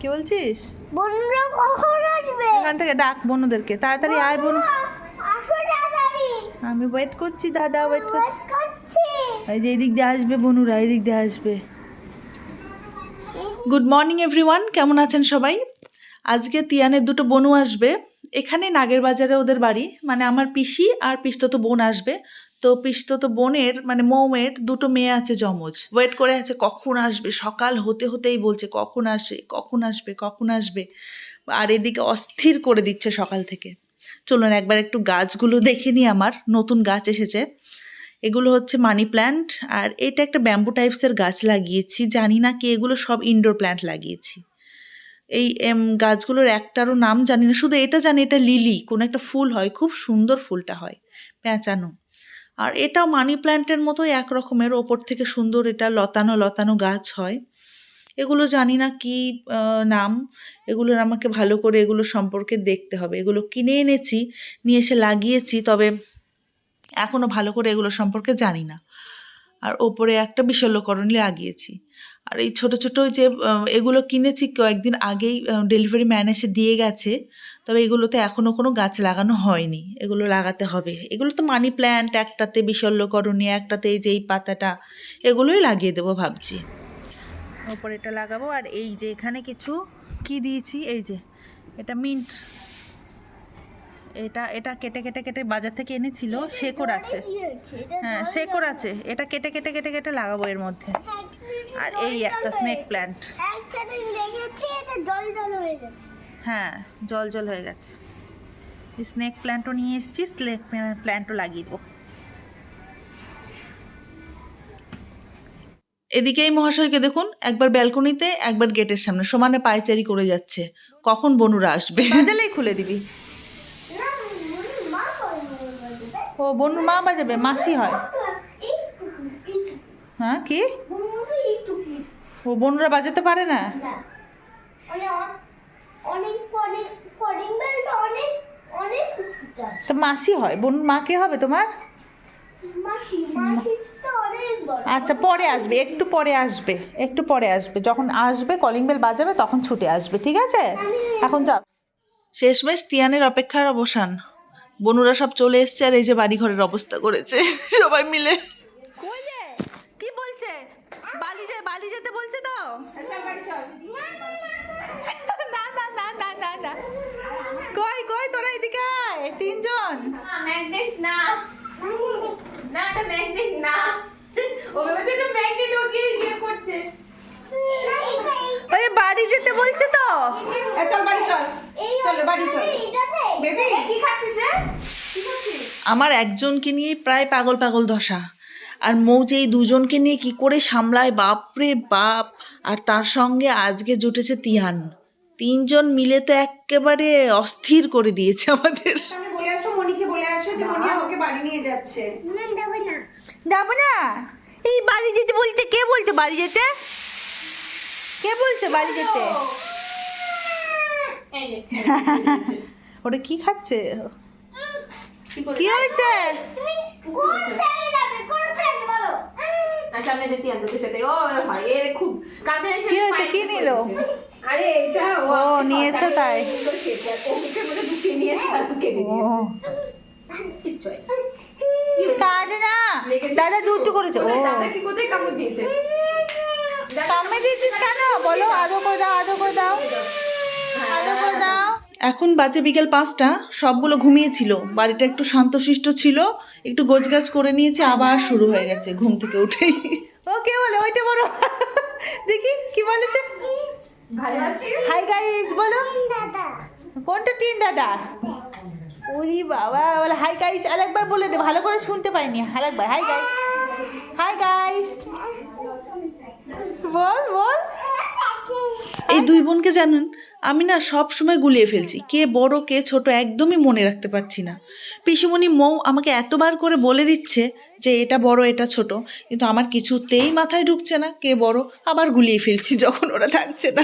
কি বলছিস? বন্ধুরা কখন আসবে? এখান থেকে ডাক বনুদেরকে তাড়াতাড়ি আয় বোন। আমি ওয়েট করছি দাদা ওয়েট করছি। করছি। এই যে এদিক দিয়ে আসবে বনুরা এদিক দিয়ে আসবে। গুড মর্নিং এভরিওয়ান কেমন আছেন সবাই? আজকে তিয়ানের দুটো বনু আসবে। এখানে নাগের বাজারে ওদের বাড়ি। মানে আমার পিসি আর পিস্তত বোন আসবে। তো পিস্ত তো বোনের মানে মৌমের দুটো মেয়ে আছে জমজ ওয়েট করে আছে কখন আসবে? সকাল হতে হতেই বলছে, কখন আসে? কখন আসবে? কখন আসবে? আর এদিকে অস্থির করে দিচ্ছে সকাল থেকে। চলুন একবার একটু গাছগুলো দেখে নিই আমার। নতুন গাছ এসেছে। এগুলো হচ্ছে মানি প্ল্যান্ট, আর এটা একটা ব্যাম্বু টাইপসের গাছ লাগিয়েছি। জানি না কি এগুলো সব ইনডোর প্ল্যান্ট লাগিয়েছি। এই গাছগুলোর একটারও নাম জানি না। শুধু এটা জানি, এটা লিলি। কোনো একটা ফুল হয়। খুব সুন্দর ফুলটা হয়। পেঁচানো। আর এটাও মানি প্ল্যান্টের মতো এক রকমের ওপর থেকে সুন্দর এটা লতানো লতানো গাছ হয়। এগুলো জানি না কি নাম, এগুলোর আমাকে ভালো করে এগুলো সম্পর্কে দেখতে হবে। এগুলো কিনে এনেছি, নিয়ে এসে লাগিয়েছি, তবে এখনও ভালো করে এগুলো সম্পর্কে জানি না। আর ওপরে একটা বিশল্যকরণ লাগিয়েছি। আর এই ছোট ছোট যে এগুলো কিনেছি কয়েকদিন আগেই ডেলিভারি ম্যান এসে দিয়ে গেছে। তবে এগুলোতে এখনও কোনো গাছ লাগানো হয়নি। এগুলো লাগাতে হবে। এগুলো তো মানি প্ল্যান্ট একটাতে বিশল্যকরণী একটাতে এই যে এই পাতাটা এগুলোই লাগিয়ে দেবো ভাবছি। ওপরে এটা লাগাবো আর এই যে এখানে কিছু কি দিয়েছি? এই যে এটা মিন্ট এটা এটা কেটে কেটে কেটে বাজার থেকে এনেছিল শেকড় আছে। হ্যাঁ শেকড় আছে। এটা কেটে কেটে কেটে কেটে লাগাবো এর মধ্যে। আর এই একটা স্নেক প্ল্যান্ট একসাথে জল জল হয়ে গেছে। জল জল হয়ে গেছে স্নেক প্ল্যান্টও নিয়ে এসেছি স্নেক প্ল্যান্টও লাগিয়ে দেবো। এদিকে এই মহাশয়কে দেখুন একবার ব্যালকনিতে একবার গেটের সামনে সমানে পায়চারি করে যাচ্ছে। কখন বনুরা আসবে? বাজালেই খুলে দিবি। ও বনু মা বাজাবে মাসি হয়। হ্যাঁ কি? ও বনুরা বাজাতে পারে না? তো মাসি হয়। বনুর মা কে হবে তোমার? মাসি মাসি তো অনেক বড়। আচ্ছা পরে আসবে একটু পরে আসবে একটু পরে আসবে। যখন আসবে কলিং বেল বাজাবে তখন ছুটে আসবে ঠিক আছে? এখন যাও। শেষমেশ তিয়ানের অপেক্ষার অবসান। বনুরা সব চলে এসছে আর এই যে বাড়ি ঘরের অবস্থা করেছে। সবাই মিলে। কি বলছে? বালি যে বালি যেতে বলছে তো? না না না না না না কই কই তোরা এদিকে আয় তিনজন? ম্যাগনেট না। না এটা ম্যাগনেট না। ও ভেবেছে এটা ম্যাগনেট ওকে ইয়ে করছে। ওই বাড়ি যেতে বলছে তো। চল বাড়ি চল। এই বাড়ি চল। বেবি কি খাচ্ছিস রে আমার একজনকে নিয়ে প্রায় পাগল পাগল দশা। আর মৌ যে এই দুজনকে নিয়ে কি করে সামলায় বাপরে বাপ। আর তার সঙ্গে আজকে জুটেছে তিয়ান তিনজন মিলে তো একেবারে অস্থির করে দিয়েছে আমাদের। আসো যে মনি আমাকে বাড়ি নিয়ে যাচ্ছে। না দেবে না। যাব না? এই বাড়ি যেতে বলতে কে বলছে বাড়ি যেতে? কে বলছে বাড়ি যেতে? ওটা কি খাচ্ছে? কি হয়েছে? যাবে? ও কি নিল? নিয়েছে তাই। নিয়েছে হয় না। কি হয়েছে? কাজ না লেগেছে দাদা একটু? দুধ করেছে ও। দাদা কি কোথায় কামড় দিয়েছে? কামে দিয়েছিস কেন? বলো আদো করে দাও আদো করে দাও। আদো করে দাও। এখন বাজে বিকেল পাঁচটা সবগুলো ঘুমিয়েছিল। বাড়িটা একটু শান্তশিষ্ট ছিল একটু গোছগাছ করে নিয়েছে আবার শুরু হয়ে গেছে ঘুম থেকে উঠেই। ও কে বলে? ওইটা বলো। দেখি কি বলেছে হাই গাইস বলো। কোনটা টিন দাদা? ওরি বাবা বলে হাই গাইস আরেকবার বলে দে ভালো করে শুনতে পাইনি আরেকবার হাই গাইস হাই গাইস বল বল। এই দুই বোনকে জানেন আমি না সব সময় গুলিয়ে ফেলছি। কে বড় কে ছোট একদমই মনে রাখতে পারছি না। পিসুমণি মৌ আমাকে এতবার করে বলে দিচ্ছে যে এটা বড় এটা ছোট। কিন্তু আমার কিছুতেই মাথায় ঢুকছে না কে বড় আবার গুলিয়ে ফেলছি যখন ওরা থাকছে না।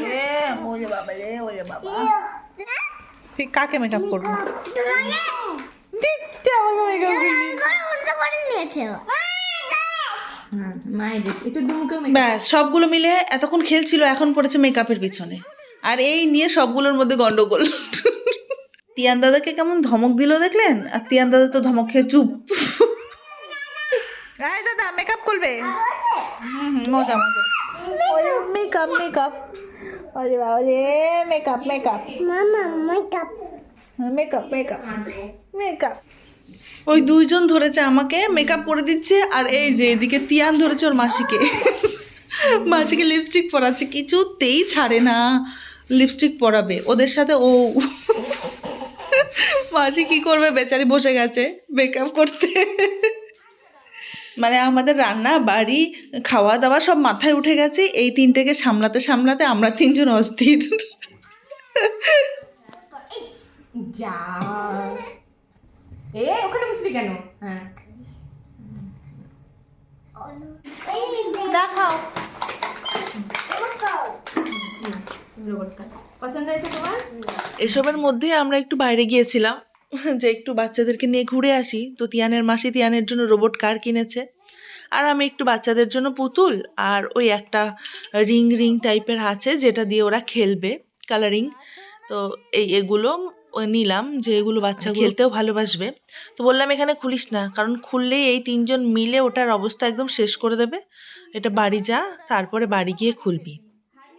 ওরে বাবা। ঠিক কাকে মেকআপ করব? দিতে আমাকে মেকআপ করবি। সবগুলো মিলে এতক্ষণ খেলছিল এখন পড়েছে মেকআপের পিছনে। আর এই নিয়ে সবগুলোর মধ্যে গন্ডগোল। তিয়ান দাদাকে কেমন ধমক দিল দেখলেন? আর তিয়ান দাদা তো ধমক খেয়ে চুপ। আয় দাদা মেকআপ করবে? মজা মজা। মেকআপ মেকআপ আরে বাবা রে মেকআপ মেকআপ মামা মেকআপ মেকআপ মেকআপ মেকআপ ওই দুইজন ধরেছে আমাকে মেকআপ করে দিচ্ছে আর এই যে এদিকে তিয়ান ধরেছে ওর মাসিকে। মাসিকে লিপস্টিক পরাচ্ছে কিছুতেই ছাড়ে না। লিপস্টিক পরাবে ওদের সাথে ও। মাসি কি করবে বেচারি বসে গেছে মেকআপ করতে। মানে আমাদের রান্না বাড়ি খাওয়া দাওয়া সব মাথায় উঠে গেছে এই তিনটেকে সামলাতে সামলাতে আমরা তিনজন অস্থির যা এ ওখানে বসলি কেন হ্যাঁ দেখাও রোবট কাট পছন্দ হয়েছে তোমার এসবের মধ্যে আমরা একটু বাইরে গিয়েছিলাম যে একটু বাচ্চাদেরকে নিয়ে ঘুরে আসি। তো তিয়ানের মাসি তিয়ানের জন্য রোবট কার কিনেছে। আর আমি একটু বাচ্চাদের জন্য পুতুল আর ওই একটা রিং রিং টাইপের আছে যেটা দিয়ে ওরা খেলবে কালারিং তো এই এগুলো নিলাম যে এগুলো বাচ্চা খেলতেও ভালোবাসবে। তো বললাম, এখানে খুলিস না। কারণ খুললেই এই তিনজন মিলে ওটার অবস্থা একদম শেষ করে দেবে। এটা বাড়ি যা, তারপরে বাড়ি গিয়ে খুলবি।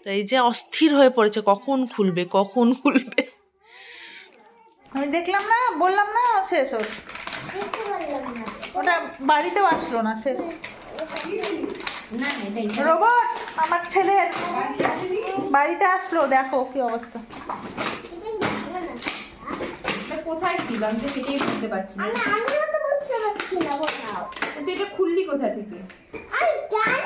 তো এই যে অস্থির হয়ে পড়েছে, কখন খুলবে কখন খুলবে? আমি দেখলাম না বললাম না শেষ ওর। ওটা বাড়িতেও আসলো না শেষ। রোবট আমার ছেলের। বাড়িতে আসলো দেখো কি অবস্থা। কোথায় ছিল? আমি তো সেটাই বুঝতে পারছি না। আমিও তো বুঝতে পারছি না কোথাও তুই এটা খুললি কোথা থেকে? আমি জানি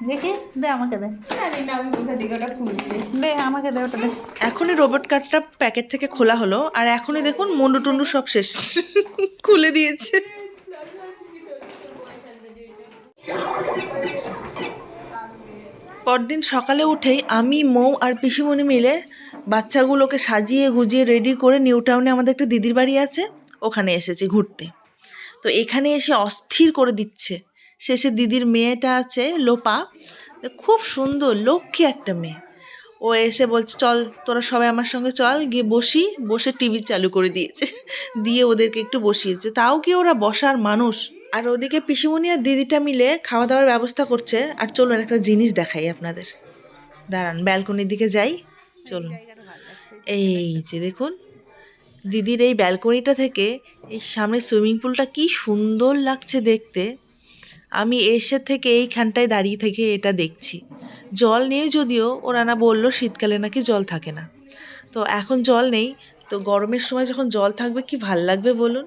দেখি দে আমাকে দে। জানি না আমি কোথা থেকে ওটা খুলছে। দে আমাকে দে ওটা দে। এখনই রোবট কার্ডটা প্যাকেট থেকে খোলা হলো আর এখনই দেখুন মুন্ডু টুন্ডু সব শেষ। খুলে দিয়েছে। পরদিন সকালে উঠেই আমি মৌ আর পিসিমণি মিলে বাচ্চাগুলোকে সাজিয়ে গুজিয়ে রেডি করে নিউ টাউনে আমাদের একটা দিদির বাড়ি আছে ওখানে এসেছি ঘুরতে। তো এখানে এসে অস্থির করে দিচ্ছে। শেষে দিদির মেয়েটা আছে, লোপা। খুব সুন্দর, লক্ষ্মী একটা মেয়ে। ও এসে বলছে, চল, তোরা সবাই আমার সঙ্গে চল, গিয়ে বসি। বসে টিভি চালু করে দিয়েছে। দিয়ে ওদেরকে একটু বসিয়েছে। তাও কি ওরা বসার মানুষ? আর ওদিকে পিসিমণি আর দিদিটা মিলে খাওয়া দাওয়ার ব্যবস্থা করছে। আর চলুন একটা জিনিস দেখাই আপনাদের। দাঁড়ান, ব্যালকনির দিকে যাই। চলুন। এই যে দেখুন, দিদির এই ব্যালকনিটা থেকে এই সামনে সুইমিং পুলটা কি সুন্দর লাগছে দেখতে। আমি এসে থেকে এইখানটায় দাঁড়িয়ে থেকে এটা দেখছি। জল নেই যদিও, ওরা না বলল শীতকালে নাকি জল থাকে না। তো এখন জল নেই, তো গরমের সময় যখন জল থাকবে কি ভালো লাগবে বলুন?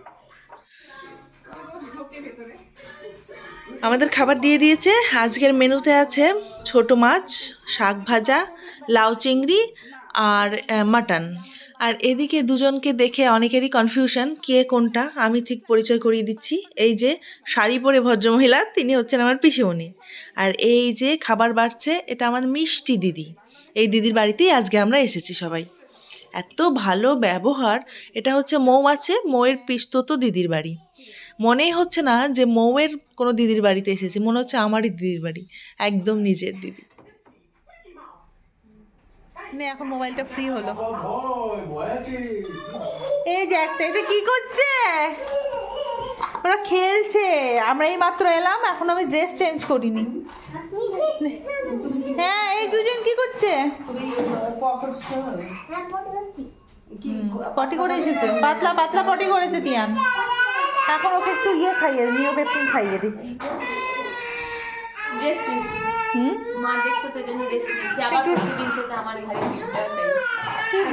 আমাদের খাবার দিয়ে দিয়েছে, আজকের মেনুতে আছে ছোট মাছ, শাক ভাজা, লাউ চিংড়ি আর মাটন। আর এদিকে দুজনকে দেখে অনেকেরই কনফিউশন কে কোনটা, আমি ঠিক পরিচয় করিয়ে দিচ্ছি। এই যে শাড়ি পরে ভদ্রমহিলা, তিনি হচ্ছেন আমার পিসিমণি। আর এই যে খাবার বাড়ছে, এটা আমার মিষ্টি দিদি। এই দিদির বাড়িতেই আজকে আমরা এসেছি সবাই। এত ভালো ব্যবহার, এটা হচ্ছে মৌ আছে, মৌয়ের পিস্তত দিদির বাড়ি। মনেই হচ্ছে না যে মৌয়ের কোনো দিদির বাড়িতে এসেছি, মনে হচ্ছে আমারই দিদির বাড়ি, একদম নিজের দিদি। নে এখন মোবাইলটা ফ্রি হলো। এই যে একটা এটা কি করছে? ওরা খেলছে। আমরা এই মাত্র এলাম এখন আমি ড্রেস চেঞ্জ করিনি। হ্যাঁ এই দুজন কি হ্যাঁ করছি পটি করে এসেছে। পাতলা পাতলা পটি করেছে তিয়ান। এখন ওকে একটু ইয়ে খাইয়ে নিও পেপটিন খাইয়ে দিই।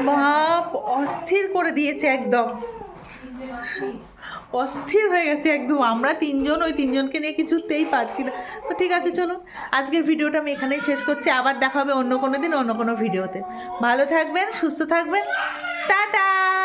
বাপ অস্থির করে দিয়েছে একদম। অস্থির হয়ে গেছে একদম। আমরা তিনজন ওই তিনজনকে নিয়ে কিছুতেই পারছি না। তো ঠিক আছে চলুন। আজকের ভিডিওটা আমি এখানেই শেষ করছি। আবার দেখা হবে অন্য কোনো দিন অন্য কোনো ভিডিওতে। ভালো থাকবেন সুস্থ থাকবেন। টাটা!